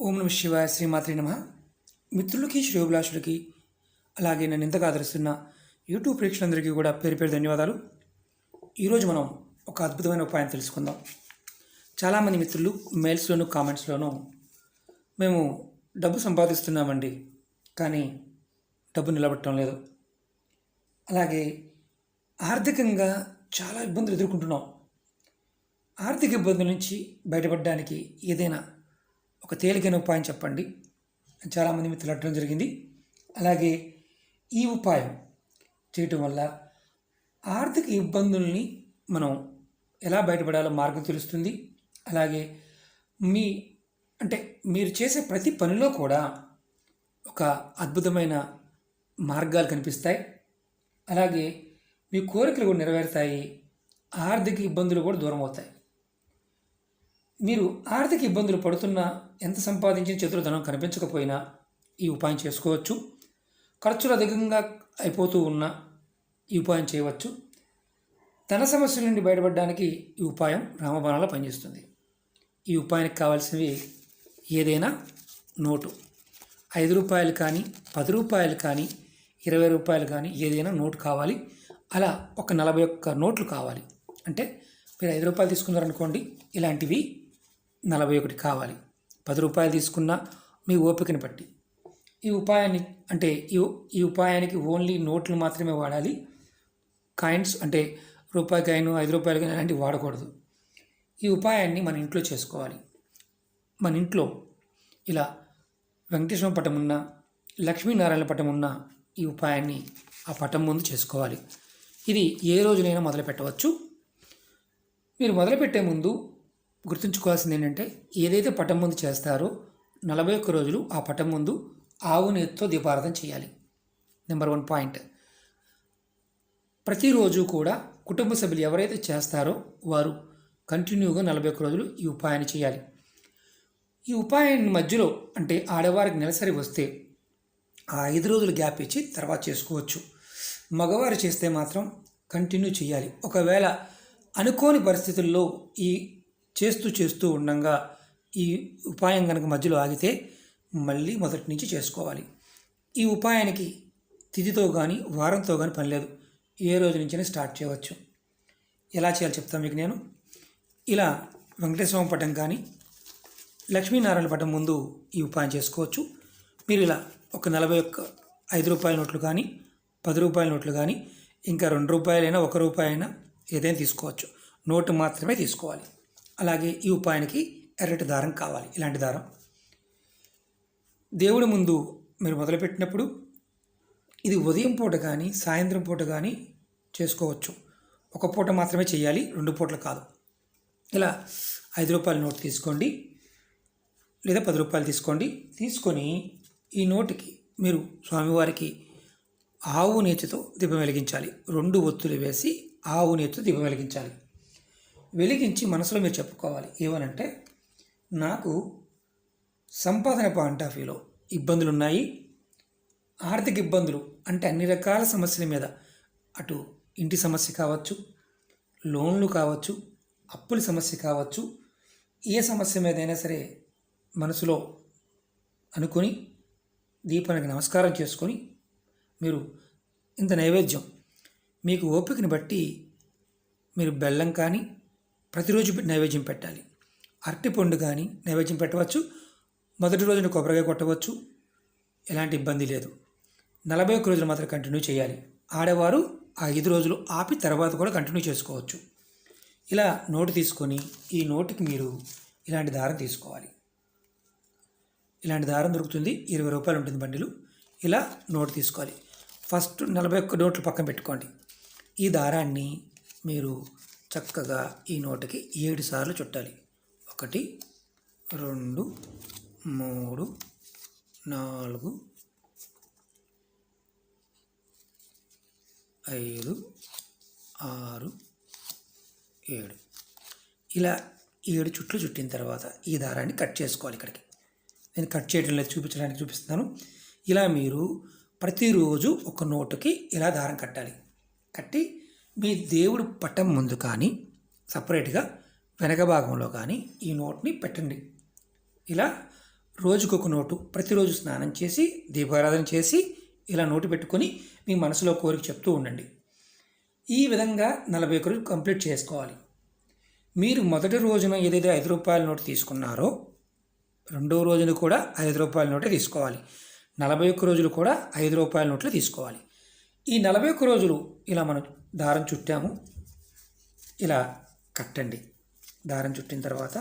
ఓం నమ శివాయ శ్రీమాత్రి నమ. మిత్రులకి శ్రేయోభిలాషులకి అలాగే నన్ను ఇంతగా ఆదరిస్తున్న యూట్యూబ్ ప్రేక్షకులందరికీ కూడా పేరు పేరు ధన్యవాదాలు. ఈరోజు మనం ఒక అద్భుతమైన ఉపాయం తెలుసుకుందాం. చాలామంది మిత్రులు మెయిల్స్లోను కామెంట్స్లోనూ మేము డబ్బు సంపాదిస్తున్నామండి కానీ డబ్బు నిలబట్టడం లేదు. అలాగే ఆర్థికంగా చాలా ఇబ్బందులు ఎదుర్కొంటున్నాం. ఆర్థిక ఇబ్బందుల నుంచి బయటపడడానికి ఏదైనా ఒక తేలికైన ఉపాయం చెప్పండి. చాలామంది మిత్రులు అడగడం జరిగింది. అలాగే ఈ ఉపాయం చేయటం వల్ల ఆర్థిక ఇబ్బందుల్ని మనం ఎలా బయటపడాలో మార్గం తెలుస్తుంది. అలాగే మీ అంటే మీరు చేసే ప్రతి పనిలో కూడా ఒక అద్భుతమైన మార్గాలు కనిపిస్తాయి. అలాగే మీ కోరికలు కూడా నెరవేరుతాయి. ఆర్థిక ఇబ్బందులు కూడా దూరం అవుతాయి. మీరు ఆర్థిక ఇబ్బందులు పడుతున్నా ఎంత సంపాదించిన చేతుల ధనం కనిపించకపోయినా ఈ ఉపాయం చేసుకోవచ్చు. ఖర్చులు అధికంగా అయిపోతూ ఉన్నా ఈ ఉపాయం చేయవచ్చు. ధన సమస్యల నుండి బయటపడడానికి ఈ ఉపాయం రామబాణాల పనిచేస్తుంది. ఈ ఉపాయానికి కావాల్సినవి ఏదైనా నోటు. ఐదు రూపాయలు కానీ పది రూపాయలు కానీ ఇరవై రూపాయలు కానీ ఏదైనా నోటు కావాలి. అలా ఒక నలభై ఒక్క నోట్లు కావాలి. అంటే మీరు ఐదు రూపాయలు తీసుకున్నారనుకోండి ఇలాంటివి నలభై ఒకటి కావాలి. పది రూపాయలు తీసుకున్న మీ ఓపికని బట్టి. ఈ ఉపాయాన్ని అంటే ఈ ఈ ఉపాయానికి ఓన్లీ నోట్లు మాత్రమే వాడాలి. కాయిన్స్ అంటే రూపాయి కాయిన్ ఐదు రూపాయలు కాయిన్ అలాంటివి వాడకూడదు. ఈ ఉపాయాన్ని మన ఇంట్లో చేసుకోవాలి. మన ఇంట్లో ఇలా వెంకటేశ్వర పటం ఉన్న లక్ష్మీనారాయణ పటం ఉన్న ఈ ఉపాయాన్ని ఆ పటం ముందు చేసుకోవాలి. ఇది ఏ రోజునైనా మొదలు పెట్టవచ్చు మీరు మొదలుపెట్టే ముందు గుర్తుంచుకోవాల్సింది ఏంటంటే ఏదైతే పటం ముందు చేస్తారో నలభై ఒక్క రోజులు ఆ పటం ముందు ఆవు నెత్తితో దీపారాధన చేయాలి. Number one point. ప్రతిరోజు కూడా కుటుంబ సభ్యులు ఎవరైతే చేస్తారో వారు కంటిన్యూగా నలభై ఒక్క రోజులు ఈ ఉపాయాన్ని చేయాలి. ఈ ఉపాయాన్ని మధ్యలో అంటే ఆడవారికి నెలసరి వస్తే ఆ ఐదు రోజులు గ్యాప్ ఇచ్చి తర్వాత చేసుకోవచ్చు. మగవారు చేస్తే మాత్రం కంటిన్యూ చేయాలి. ఒకవేళ అనుకోని పరిస్థితుల్లో ఈ చేస్తూ చేస్తూ ఉండగా ఈ ఉపాయం కనుక మధ్యలో ఆగితే మళ్ళీ మొదటి నుంచి చేసుకోవాలి. ఈ ఉపాయానికి తిథితో కానీ వారంతో కానీ పని లేదు. ఏ రోజు నుంచైనా స్టార్ట్ చేయవచ్చు. ఎలా చేయాలో చెప్తాను మీకు నేను. ఇలా వెంకటేశ్వరం పటం కానీ లక్ష్మీనారాయణ పటం ముందు ఈ ఉపాయం చేసుకోవచ్చు. మీరు ఇలా ఒక నలభై ఒక్క ఐదు రూపాయల నోట్లు కానీ పది రూపాయల నోట్లు కానీ ఇంకా రెండు రూపాయలైనా ఒక రూపాయైనా ఏదైనా తీసుకోవచ్చు. నోటు మాత్రమే తీసుకోవాలి. అలాగే ఈ ఉపాయానికి ఎర్రటి దారం కావాలి. ఇలాంటి దారం. దేవుడి ముందు మీరు మొదలుపెట్టినప్పుడు ఇది ఉదయం పూట కానీ సాయంత్రం పూట కానీ చేసుకోవచ్చు. ఒక పూట మాత్రమే చేయాలి రెండు పూటలు కాదు. ఇలా ఐదు రూపాయల నోట్ తీసుకోండి లేదా పది రూపాయలు తీసుకోండి. తీసుకొని ఈ నోటికి మీరు స్వామివారికి ఆవు నేతితో దీపం వెలిగించాలి. రెండు ఒత్తులు వేసి ఆవు నేతితో దీపం వెలిగించాలి. వెలిగించి మనసులో మీరు చెప్పుకోవాలి. ఏమనంటే నాకు సంపాదన పాయింట్ ఆఫ్ వ్యూలో ఇబ్బందులు ఉన్నాయి ఆర్థిక ఇబ్బందులు అంటే అన్ని రకాల సమస్యల మీద. అటు ఇంటి సమస్య కావచ్చు లోన్లు కావచ్చు అప్పుల సమస్య కావచ్చు ఏ సమస్య మీదైనా సరే మనసులో అనుకొని దీపానికి నమస్కారం చేసుకొని మీరు ఇంత నైవేద్యం మీకు ఓపికని బట్టి మీరు బెల్లం కానీ ప్రతిరోజు నైవేద్యం పెట్టాలి. అరటిపండు కానీ నైవేద్యం పెట్టవచ్చు. మొదటి రోజున కొబ్బరికాయ కొట్టవచ్చు. ఎలాంటి ఇబ్బంది లేదు. నలభై ఒక్క రోజులు మాత్రం కంటిన్యూ చేయాలి. ఆడవారు ఆ ఐదు రోజులు ఆపి తర్వాత కూడా కంటిన్యూ చేసుకోవచ్చు. ఇలా నోటు తీసుకొని ఈ నోటుకి మీరు ఇలాంటి దారం తీసుకోవాలి. ఇలాంటి దారం దొరుకుతుంది. ఇరవై రూపాయలు ఉంటుంది బండిలు. ఇలా నోటు తీసుకోవాలి. ఫస్ట్ నలభై ఒక్క నోట్లు పక్కన పెట్టుకోండి. ఈ దారాన్ని మీరు చక్కగా ఈ నోటకి ఏడు సార్లు చుట్టాలి. ఒకటి రెండు మూడు నాలుగు ఐదు ఆరు ఏడు. ఇలా ఏడు చుట్లు చుట్టిన తర్వాత ఈ దారాన్ని కట్ చేసుకోవాలి ఇక్కడికి. నేను కట్ చేయడం లేదు చూపించడానికి చూపిస్తున్నాను. ఇలా మీరు ప్రతిరోజు ఒక నోటుకి ఇలా దారం కట్టాలి. కట్టి మీ దేవుడు పటం ముందు కానీ సపరేట్గా వెనక భాగంలో కానీ ఈ నోట్ని పెట్టండి. ఇలా రోజుకొక నోటు ప్రతిరోజు స్నానం చేసి దీపారాధన చేసి ఇలా నోటు పెట్టుకొని మీ మనసులో కోరిక చెప్తూ ఉండండి. ఈ విధంగా నలభై ఒక్క రోజులు కంప్లీట్ చేసుకోవాలి. మీరు మొదటి రోజున ఏదైతే ఐదు రూపాయల నోటు తీసుకున్నారో రెండో రోజున కూడా ఐదు రూపాయల నోటే తీసుకోవాలి. నలభై ఒక్క రోజులు కూడా ఐదు రూపాయల నోట్లు తీసుకోవాలి. ఈ నలభై ఒక్క రోజులు ఇలా మనం దారం చుట్టాము. ఇలా కట్టండి. దారం చుట్టిన తర్వాత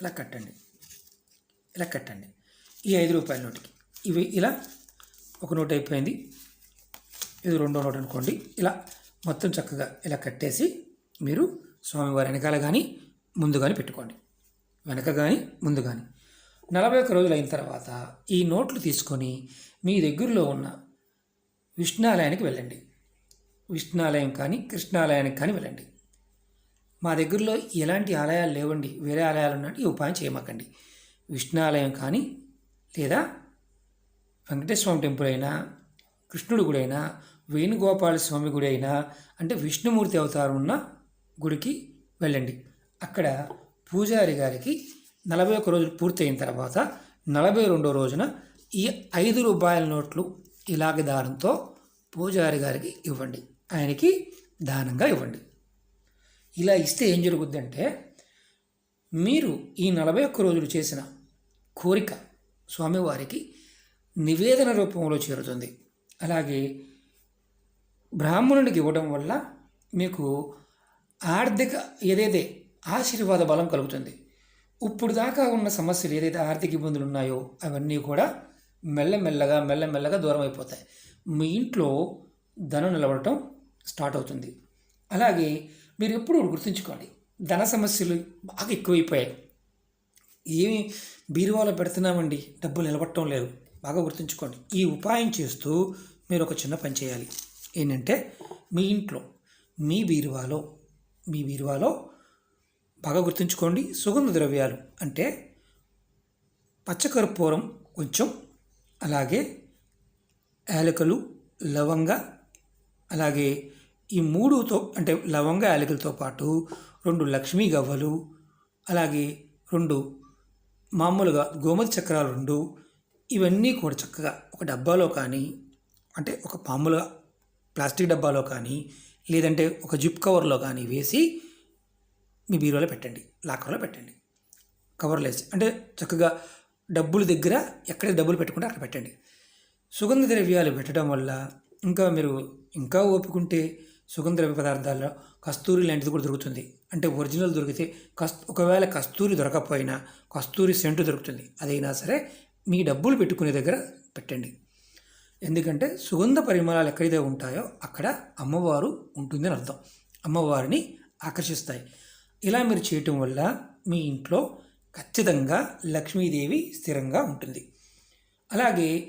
ఇలా కట్టండి. ఇలా కట్టండి. ఈ ఐదు రూపాయల నోటికి. ఇవి ఇలా ఒక నోట్ అయిపోయింది. ఇది రెండో నోట్ అనుకోండి. ఇలా మొత్తం చక్కగా ఇలా కట్టేసి మీరు స్వామివారి వెనకాల కానీ ముందు కానీ పెట్టుకోండి. వెనక కానీ ముందు కానీ నలభై ఒక్క రోజులు అయిన తర్వాత ఈ నోట్లు తీసుకొని మీ దగ్గరలో ఉన్న విష్ణాలయానికి వెళ్ళండి. విష్ణాలయం కానీ కృష్ణాలయానికి కానీ వెళ్ళండి. మా దగ్గరలో ఎలాంటి ఆలయాలు లేవండి. వేరే ఆలయాలు ఉన్నట్టు ఈ ఉపాయం చేయమాకండి. విష్ణాలయం కానీ లేదా వెంకటేశ్వర టెంపుల్ అయినా కృష్ణుడి గుడి అయినా వేణుగోపాల స్వామి గుడి అయినా అంటే విష్ణుమూర్తి అవతారం ఉన్న గుడికి వెళ్ళండి. అక్కడ పూజారి గారికి నలభై ఒక్క రోజులు పూర్తయిన తర్వాత నలభై రెండో రోజున ఈ ఐదు రూపాయల నోట్లు ఇలాగ దానంతో పూజారి గారికి ఇవ్వండి. ఆయనకి దానంగా ఇవ్వండి. ఇలా ఇస్తే ఏం జరుగుద్దంటే మీరు ఈ నలభై ఒక్క రోజులు చేసిన కోరిక స్వామివారికి నివేదన రూపంలో చేరుతుంది. అలాగే బ్రాహ్మణుడికి ఇవ్వడం వల్ల మీకు ఆర్థిక ఏదైతే ఆశీర్వాద బలం కలుగుతుంది ఇప్పుడు దాకా ఉన్న సమస్యలు ఏదైతే ఆర్థిక ఇబ్బందులు ఉన్నాయో అవన్నీ కూడా మెల్లమెల్లగా మెల్లమెల్లగా దూరం అయిపోతాయి. మీ ఇంట్లో ధనం నిలబడటం స్టార్ట్ అవుతుంది. అలాగే మీరు ఎప్పుడు గుర్తుంచుకోండి. ధన సమస్యలు బాగా ఎక్కువైపోయాయి. ఏమి బీరువాలో పెడుతున్నామండి డబ్బులు నిలబడటం లేదు. బాగా గుర్తుంచుకోండి. ఈ ఉపాయం చేస్తూ మీరు ఒక చిన్న పని చేయాలి. ఏంటంటే మీ ఇంట్లో మీ బీరువాలో మీ బీరువాలో బాగా గుర్తుంచుకోండి. సుగంధ ద్రవ్యాలు అంటే పచ్చకర్పూరం కొంచెం అలాగే యాలకులు లవంగ అలాగే ఈ మూడుతో అంటే లవంగ యాలకులతో పాటు రెండు లక్ష్మీ గవ్వలు అలాగే రెండు మామూలుగా గోమతి చక్రాలు రెండు ఇవన్నీ కూడా చక్కగా ఒక డబ్బాలో కానీ అంటే ఒక మామూలుగా ప్లాస్టిక్ డబ్బాలో కానీ లేదంటే ఒక జిప్ కవర్లో కానీ వేసి మీ బీరువాలో పెట్టండి లాకర్లో పెట్టండి. కవర్లు వేసి అంటే చక్కగా డబ్బులు దగ్గర ఎక్కడ డబ్బులు పెట్టుకుంటే అక్కడ పెట్టండి. సుగంధ ద్రవ్యాలు పెట్టడం వల్ల ఇంకా మీరు ఇంకా ఓపుకుంటే సుగంధ ద్రవ్య పదార్థాల్లో కస్తూరి లాంటిది కూడా దొరుకుతుంది. అంటే ఒరిజినల్ దొరికితే కస్ ఒకవేళ కస్తూరి దొరకకపోయినా కస్తూరి సెంటు దొరుకుతుంది. అదైనా సరే మీ డబ్బులు పెట్టుకునే దగ్గర పెట్టండి. ఎందుకంటే సుగంధ పరిమళాలు ఎక్కడైతే ఉంటాయో అక్కడ అమ్మవారు ఉంటుందని అర్థం. అమ్మవారిని ఆకర్షిస్తాయి. ఇలా మీరు చేయటం వల్ల మీ ఇంట్లో ఖచ్చితంగా లక్ష్మీదేవి స్థిరంగా ఉంటుంది. అలాగే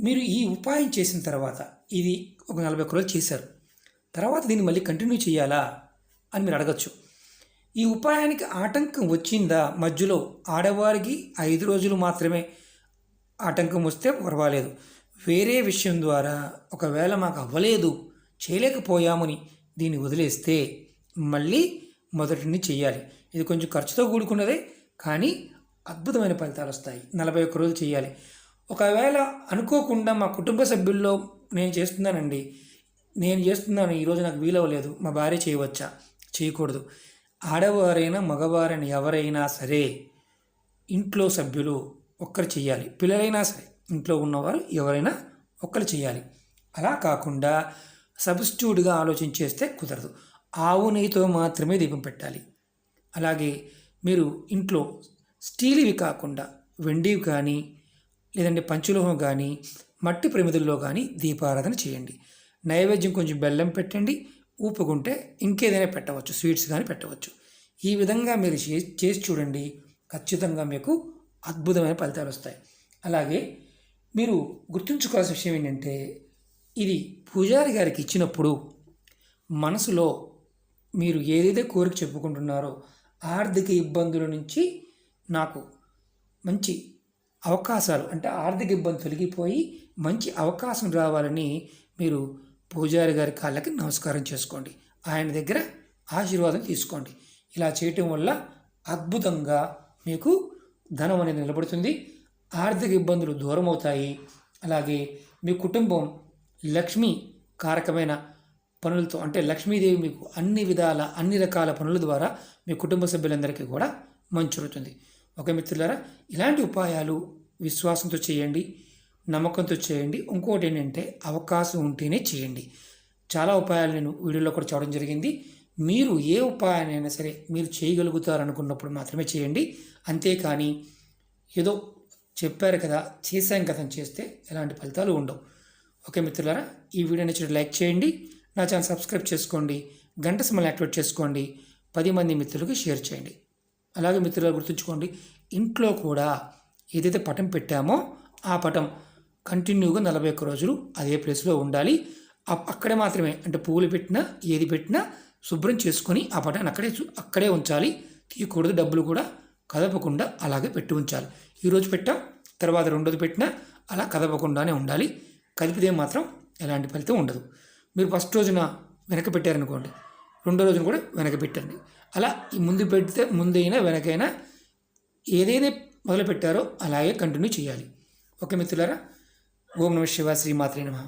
మీరు ఈ ఉపాయం చేసిన తర్వాత ఇది ఒక నలభై ఒక్క రోజులు చేశారు. తర్వాత దీన్ని మళ్ళీ కంటిన్యూ చేయాలా అని మీరు అడగచ్చు. ఈ ఉపాయానికి ఆటంకం వచ్చిందా? మధ్యలో ఆడవారికి ఐదు రోజులు మాత్రమే ఆటంకం వస్తే పర్వాలేదు. వేరే విషయం ద్వారా ఒకవేళ మాకు అవ్వలేదు చేయలేకపోయామని దీన్ని వదిలేస్తే మళ్ళీ మొదటిని చేయాలి. ఇది కొంచెం ఖర్చుతో కూడుకున్నదే కానీ అద్భుతమైన ఫలితాలు వస్తాయి. నలభై ఒక్క రోజులు చేయాలి. ఒకవేళ అనుకోకుండా మా కుటుంబ సభ్యుల్లో నేను చేస్తున్నానండి. నేను చేస్తున్నాను. ఈరోజు నాకు వీలవ్వలేదు. మా భార్య చేయవచ్చా? చేయకూడదు. ఆడవారైనా మగవారైనా ఎవరైనా సరే ఇంట్లో సభ్యులు ఒక్కరు చేయాలి. పిల్లలైనా సరే ఇంట్లో ఉన్నవారు ఎవరైనా ఒక్కరు చేయాలి. అలా కాకుండా సబ్స్టిట్యూట్గా ఆలోచించేస్తే కుదరదు. ఆవు నెయ్యితో మాత్రమే దీపం పెట్టాలి. అలాగే మీరు ఇంట్లో స్టీల్వి కాకుండా వెండివి కానీ లేదంటే పంచలోహం కానీ మట్టి ప్రమిదుల్లో కానీ దీపారాధన చేయండి. నైవేద్యం కొంచెం బెల్లం పెట్టండి ఊపుకుంటే ఇంకేదైనా పెట్టవచ్చు స్వీట్స్ కానీ పెట్టవచ్చు. ఈ విధంగా మీరు చే- చేసి చూడండి ఖచ్చితంగా మీకు అద్భుతమైన ఫలితాలు వస్తాయి. అలాగే మీరు గుర్తుంచుకోవాల్సిన విషయం ఏంటంటే ఇది పూజారి గారికి ఇచ్చినప్పుడు మనసులో మీరు ఏదైతే కోరిక చెప్పుకుంటున్నారో ఆర్థిక ఇబ్బందుల నుంచి నాకు మంచి అవకాశాలు అంటే ఆర్థిక ఇబ్బంది తొలగిపోయి మంచి అవకాశం రావాలని మీరు పూజారి గారి కాళ్ళకి నమస్కారం చేసుకోండి. ఆయన దగ్గర ఆశీర్వాదం తీసుకోండి. ఇలా చేయటం వల్ల అద్భుతంగా మీకు ధనం అనేది నిలబడుతుంది. ఆర్థిక ఇబ్బందులు దూరం అవుతాయి అలాగే మీ కుటుంబం లక్ష్మి కారకమైన పనులతో అంటే లక్ష్మీదేవి మీకు అన్ని విధాల అన్ని రకాల పనుల ద్వారా మీ కుటుంబ సభ్యులందరికీ కూడా మంచి జరుగుతుంది. ఒకే మిత్రులారా ఇలాంటి ఉపాయాలు విశ్వాసంతో చేయండి నమ్మకంతో చేయండి. ఇంకోటి ఏంటంటే అవకాశం ఉంటేనే చేయండి. చాలా ఉపాయాలు నేను వీడియోలో కూడా చూడడం జరిగింది. మీరు ఏ ఉపాయాన్నైనా సరే మీరు చేయగలుగుతారు అనుకున్నప్పుడు మాత్రమే చేయండి. అంతేకాని ఏదో చెప్పారు కదా చేశాం కదా చేస్తే ఎలాంటి ఫలితాలు ఉండవు. ఓకే మిత్రులారా ఈ వీడియో నచ్చిన లైక్ చేయండి. నా ఛానల్ సబ్స్క్రైబ్ చేసుకోండి గంట సమయం యాక్టివేట్ చేసుకోండి పది మంది మిత్రులకు షేర్ చేయండి. అలాగే మిత్రులు గుర్తుంచుకోండి ఇంట్లో కూడా ఏదైతే పటం పెట్టామో ఆ పటం కంటిన్యూగా నలభై ఒక్క రోజులు అదే ప్లేస్లో ఉండాలి. అక్కడే మాత్రమే అంటే పువ్వులు పెట్టినా ఏది పెట్టినా శుభ్రం చేసుకొని ఆ పటాన్ని అక్కడే చూ- అక్కడే ఉంచాలి. తీయకూడదు డబ్బులు కూడా కదపకుండా అలాగే పెట్టి ఉంచాలి. ఈరోజు పెట్టాం తర్వాత రెండోది పెట్టినా అలా కదపకుండానే ఉండాలి. కదిపితే మాత్రం ఎలాంటి ఫలితం ఉండదు. మీరు ఫస్ట్ రోజున వెనక పెట్టారనుకోండి రెండో రోజున కూడా వెనక పెట్టండి. అలా ముందు పెడితే ముందైనా వెనకైనా ఏదైతే మొదలు పెట్టారో అలాగే కంటిన్యూ చేయాలి. ఓకే మిత్రులారా ఓం నమ శివ శ్రీమాత్రే నమ.